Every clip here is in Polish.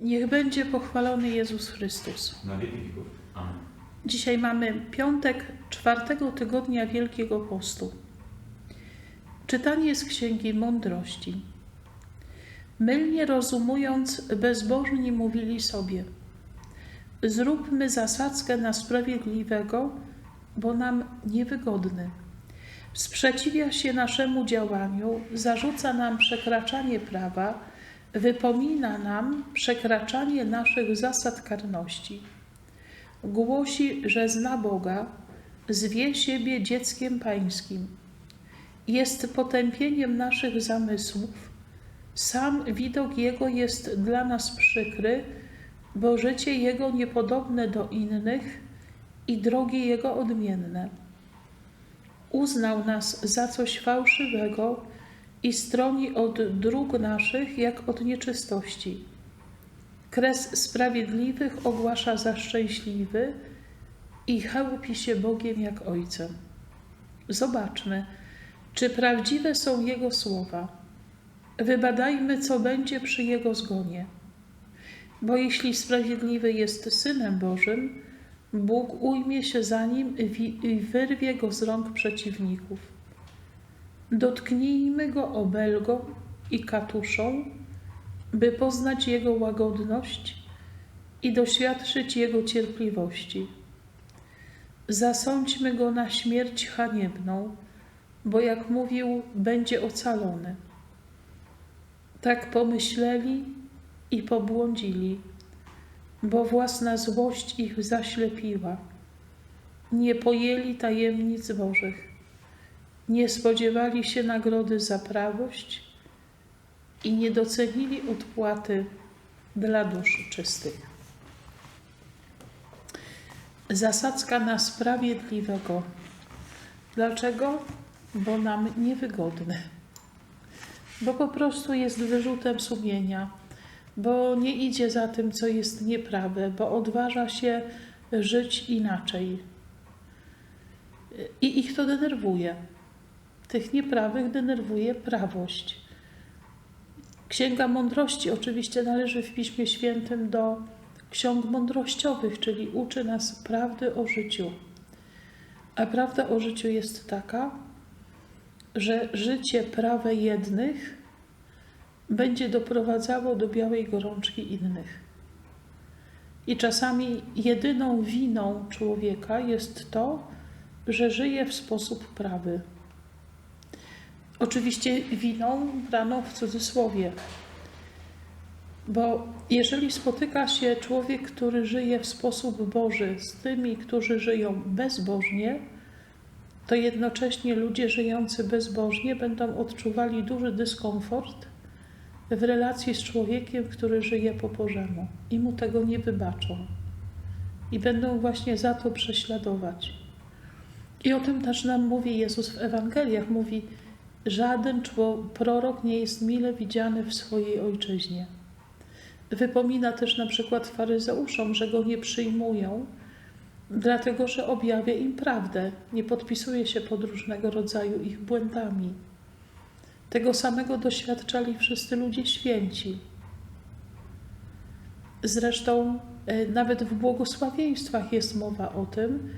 Niech będzie pochwalony Jezus Chrystus. na wieki wieków. Amen. Dzisiaj mamy piątek czwartego tygodnia Wielkiego Postu. Czytanie z Księgi Mądrości. Mylnie rozumując, bezbożni mówili sobie: Zróbmy zasadzkę na sprawiedliwego, bo nam niewygodny. Sprzeciwia się naszemu działaniu, zarzuca nam przekraczanie prawa, wypomina nam przekraczanie naszych zasad karności. Głosi, że zna Boga, zwie siebie dzieckiem pańskim. Jest potępieniem naszych zamysłów. Sam widok Jego jest dla nas przykry, bo życie Jego niepodobne do innych i drogi Jego odmienne. Uznał nas za coś fałszywego i stroni od dróg naszych jak od nieczystości. Kres sprawiedliwych ogłasza za szczęśliwy i chełpi się Bogiem jak Ojcem. Zobaczmy, czy prawdziwe są Jego słowa. Wybadajmy, co będzie przy Jego zgonie. Bo jeśli sprawiedliwy jest Synem Bożym, Bóg ujmie się za nim i wyrwie go z rąk przeciwników. Dotknijmy go obelgą i katuszą, by poznać Jego łagodność i doświadczyć Jego cierpliwości. Zasądźmy go na śmierć haniebną, bo jak mówił, będzie ocalony. Tak pomyśleli i pobłądzili, bo własna złość ich zaślepiła. Nie pojęli tajemnic Bożych, nie spodziewali się nagrody za prawość i nie docenili odpłaty dla dusz czystych. Zasadzka na sprawiedliwego. Dlaczego? Bo nam niewygodny. Bo po prostu jest wyrzutem sumienia, bo nie idzie za tym, co jest nieprawe, bo odważa się żyć inaczej. I ich to denerwuje. Tych nieprawych denerwuje prawość. Księga Mądrości oczywiście należy w Piśmie Świętym do ksiąg mądrościowych, czyli uczy nas prawdy o życiu. A prawda o życiu jest taka, że życie prawe jednych będzie doprowadzało do białej gorączki innych. I czasami jedyną winą człowieka jest to, że żyje w sposób prawy. Oczywiście winą braną w cudzysłowie, bo jeżeli spotyka się człowiek, który żyje w sposób Boży z tymi, którzy żyją bezbożnie, to jednocześnie ludzie żyjący bezbożnie będą odczuwali duży dyskomfort w relacji z człowiekiem, który żyje po Bożemu i mu tego nie wybaczą. I będą właśnie za to prześladować. I o tym też nam mówi Jezus w Ewangeliach. Mówi, żaden prorok nie jest mile widziany w swojej ojczyźnie. Wypomina też na przykład faryzeuszom, że go nie przyjmują, dlatego że objawia im prawdę, nie podpisuje się pod różnego rodzaju ich błędami. Tego samego doświadczali wszyscy ludzie święci. Zresztą nawet w błogosławieństwach jest mowa o tym,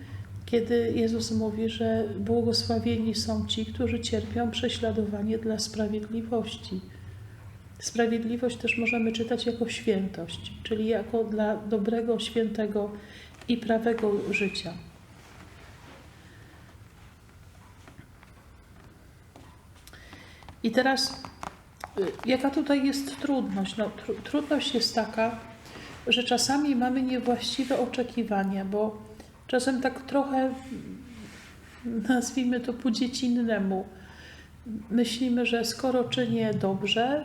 kiedy Jezus mówi, że błogosławieni są ci, którzy cierpią prześladowanie dla sprawiedliwości. Sprawiedliwość też możemy czytać jako świętość, czyli jako dla dobrego, świętego i prawego życia. I teraz, jaka tutaj jest trudność? No, tr trudność jest taka, że czasami mamy niewłaściwe oczekiwania, bo czasem tak trochę, nazwijmy to po dziecinnemu, myślimy, że skoro czynię dobrze,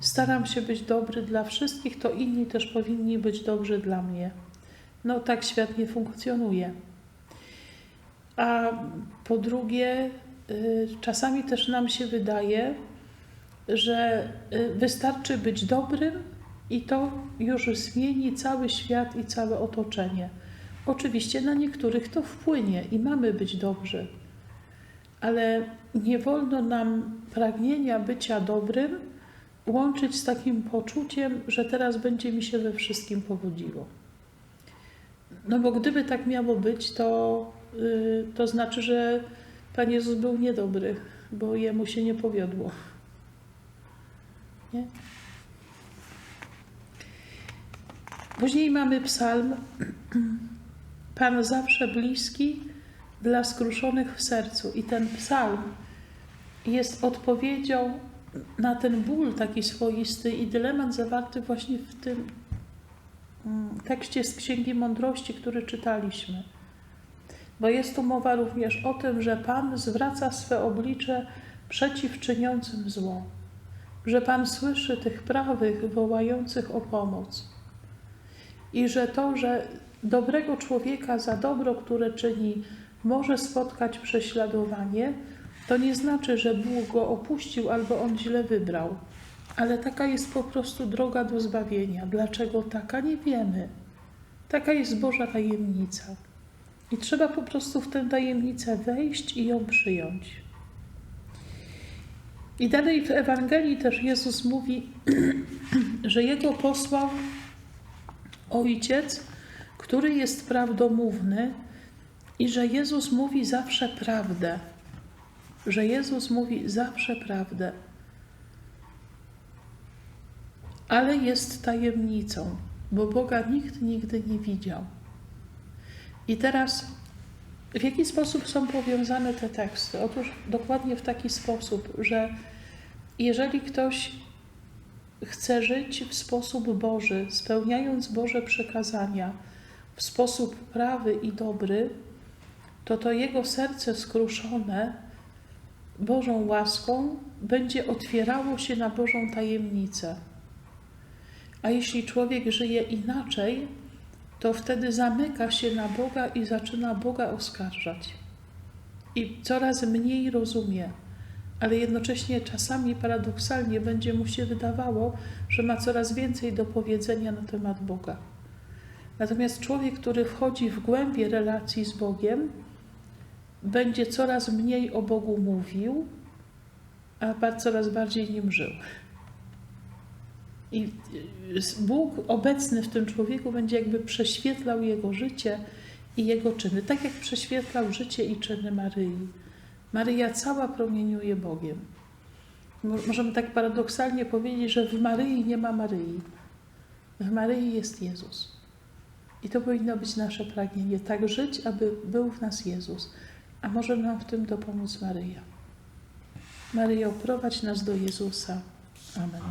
staram się być dobry dla wszystkich, to inni też powinni być dobrzy dla mnie. No tak świat nie funkcjonuje. A po drugie, czasami też nam się wydaje, że wystarczy być dobrym i to już zmieni cały świat i całe otoczenie. Oczywiście na niektórych to wpłynie i mamy być dobrzy, ale nie wolno nam pragnienia bycia dobrym łączyć z takim poczuciem, że teraz będzie mi się we wszystkim powodziło. No bo gdyby tak miało być, to, yy, to znaczy, że Pan Jezus był niedobry, bo jemu się nie powiodło. Nie? Później mamy psalm Pan zawsze bliski dla skruszonych w sercu. I ten psalm jest odpowiedzią na ten ból taki swoisty i dylemat zawarty właśnie w tym mm, tekście z Księgi Mądrości, który czytaliśmy. Bo jest tu mowa również o tym, że Pan zwraca swe oblicze przeciw czyniącym zło, że Pan słyszy tych prawych wołających o pomoc i że to, że dobrego człowieka za dobro, które czyni, może spotkać prześladowanie, to nie znaczy, że Bóg go opuścił albo on źle wybrał. Ale taka jest po prostu droga do zbawienia. Dlaczego taka? Nie wiemy. Taka jest Boża tajemnica. I trzeba po prostu w tę tajemnicę wejść i ją przyjąć. I dalej w Ewangelii też Jezus mówi, że Jego posłał Ojciec, który jest prawdomówny i że Jezus mówi zawsze prawdę. Że Jezus mówi zawsze prawdę. Ale jest tajemnicą, bo Boga nikt nigdy nie widział. I teraz w jaki sposób są powiązane te teksty? Otóż dokładnie w taki sposób, że jeżeli ktoś chce żyć w sposób Boży, spełniając Boże przekazania, w sposób prawy i dobry, to to jego serce skruszone Bożą łaską będzie otwierało się na Bożą tajemnicę. A jeśli człowiek żyje inaczej, to wtedy zamyka się na Boga i zaczyna Boga oskarżać. I coraz mniej rozumie, ale jednocześnie czasami paradoksalnie będzie mu się wydawało, że ma coraz więcej do powiedzenia na temat Boga. Natomiast człowiek, który wchodzi w głębie relacji z Bogiem, będzie coraz mniej o Bogu mówił, a coraz bardziej nim żył. I Bóg obecny w tym człowieku będzie jakby prześwietlał jego życie i jego czyny, tak jak prześwietlał życie i czyny Maryi. Maryja cała promieniuje Bogiem. Możemy tak paradoksalnie powiedzieć, że w Maryi nie ma Maryi. W Maryi jest Jezus. I to powinno być nasze pragnienie, tak żyć, aby był w nas Jezus. A może nam w tym dopomóc Maryja. Maryjo, prowadź nas do Jezusa. Amen.